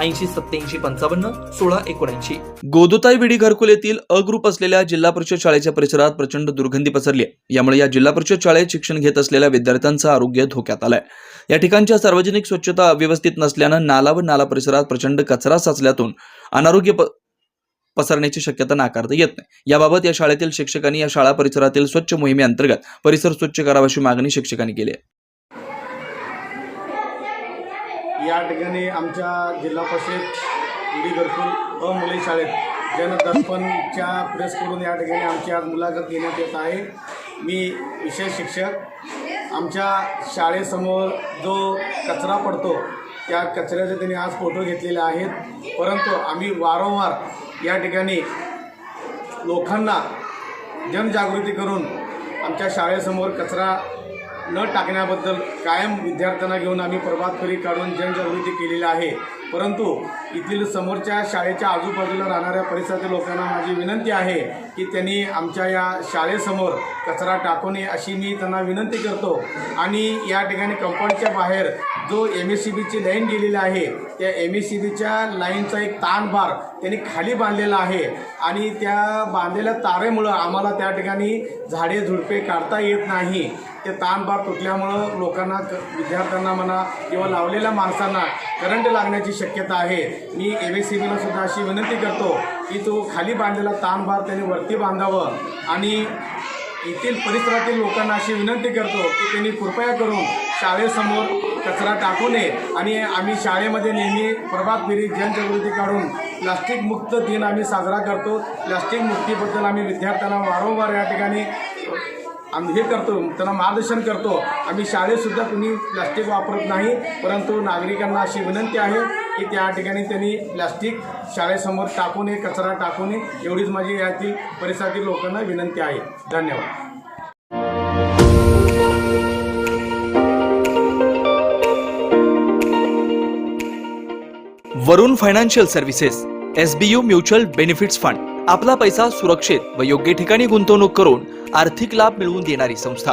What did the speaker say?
ऐंशी सत्याऐंशी पंचावन्न सोळा एकोणऐंशी. गोदोताई विडी घरकुल येथील अ ग्रुप असलेल्या जिल्हा परिषद शाळेच्या परिसरात प्रचंड दुर्गंधी पसरली आहे. यामुळे या जिल्हा परिषद शाळेत शिक्षण घेत असलेल्या विद्यार्थ्यांचं आरोग्य धोक्यात आलंय. या ठिकाणच्या सार्वजनिक स्वच्छता अव्यवस्थित नसल्यानं नाला व नाला परिसरात प्रचंड कचरा साचल्यातून अनारोग्य प- पसरण्याची शक्यता नाकारता येत नाही. याबाबत या शाळेतील शिक्षकांनी या शाळा परिसरातील स्वच्छ मोहिमेअंतर्गत परिसर स्वच्छ करावा अशी मागणी शिक्षकांनी केली आहे. या ठिकाणी आमच्या जिल्हा परिषद ईडी घरकुल अ मुले शाळेत जनदर्पणच्या प्रेस करून या ठिकाणी आमची आज मुलाखत घेण्यात येत आहे. मी विशेष शिक्षक आमच्या शाळेसमोर जो कचरा पडतो त्या कचऱ्याचे त्यांनी आज फोटो घेतलेले आहेत. परंतु आम्ही वारंवार या ठिकाणी लोकांना जनजागृती करून आमच्या शाळेसमोर कचरा न टाकण्याबद्दल कायम विद्यार्थ्यांना घेऊन आम्ही प्रभात फेरी काढून जनजागृती केलेली आहे. परंतु येथील समोरच्या शाळेच्या आजूबाजूला राहणाऱ्या परिसरातील लोकांना माझी विनंती आहे की त्यांनी आमच्या या शाळेसमोर कचरा टाकू नये अशी मी त्यांना विनंती करतो. आणि या ठिकाणी कंपाऊंडच्या बाहेर जो एम एस सी बीची लाईन गेलेली आहे त्या एम एस सी बीच्या लाईनचा एक ताणभार त्यांनी खाली बांधलेला आहे. आणि त्या बांधलेल्या तारेमुळं आम्हाला त्या ठिकाणी झाडे झुडपे काढता येत नाही. ते ताणभार तुटल्यामुळं लोकांना क- विद्यार्थ्यांना म्हणा किंवा लावलेल्या माणसांना करंट लागण्याची शक्यता आहे. मी एम एस सी बीला सुद्धा अशी विनंती करतो की तो खाली बांधलेला ताणभार त्यांनी वरती बांधावं. आणि येथील परिसरातील लोकांना अशी विनंती करतो की त्यांनी कृपया करून शाळेसमोर कचरा टाकू नये. आणि आम्ही शाळेमध्ये नेहमी प्रभात फेरी जनजागृती काढून प्लास्टिक मुक्त दिन आम्ही साजरा करतो. प्लास्टिक मुक्तीबद्दल आम्ही विद्यार्थ्यांना वारंवार या ठिकाणी आम्ही हे करतो त्यांना मार्गदर्शन करतो. आम्ही शाळेतसुद्धा कुणी प्लास्टिक वापरत नाही परंतु नागरिकांना अशी विनंती आहे की त्या ठिकाणी त्यांनी प्लास्टिक शाळेसमोर टाकू नये कचरा टाकू नये एवढीच माझी यातील परिसरातील लोकांना विनंती आहे. धन्यवाद. Varun financial services SBU mutual benefits fund. आपला पैसा सुरक्षित व योग्य ठिकाणी गुंतवणूक करून आर्थिक लाभ मिळवून देणारी संस्था.